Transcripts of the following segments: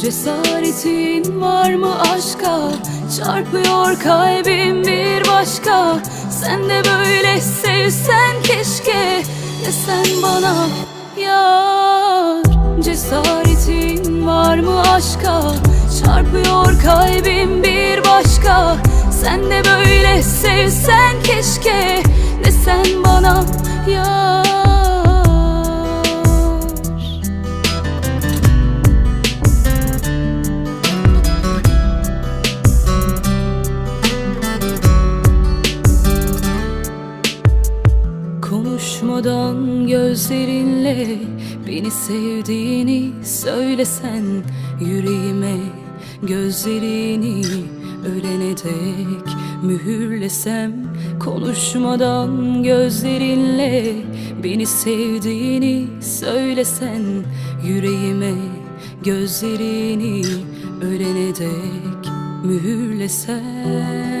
Cesaretin var mı aşka? Çarpıyor kalbim bir başka. Sen de böyle sevsen keşke. Desen bana yar. Cesaretin var mı aşka? Çarpıyor kalbim bir başka. Sen de böyle sevsen keşke. Desen bana yar Konuşmadan gözlerinle beni sevdiğini söylesen yüreğime gözlerini ölene dek mühürlesem konuşmadan gözlerinle beni sevdiğini söylesen yüreğime gözlerini ölene dek mühürlesen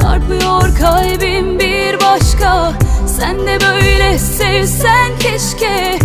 Çarpıyor kalbim bir başka. Sen de böyle sevsen keşke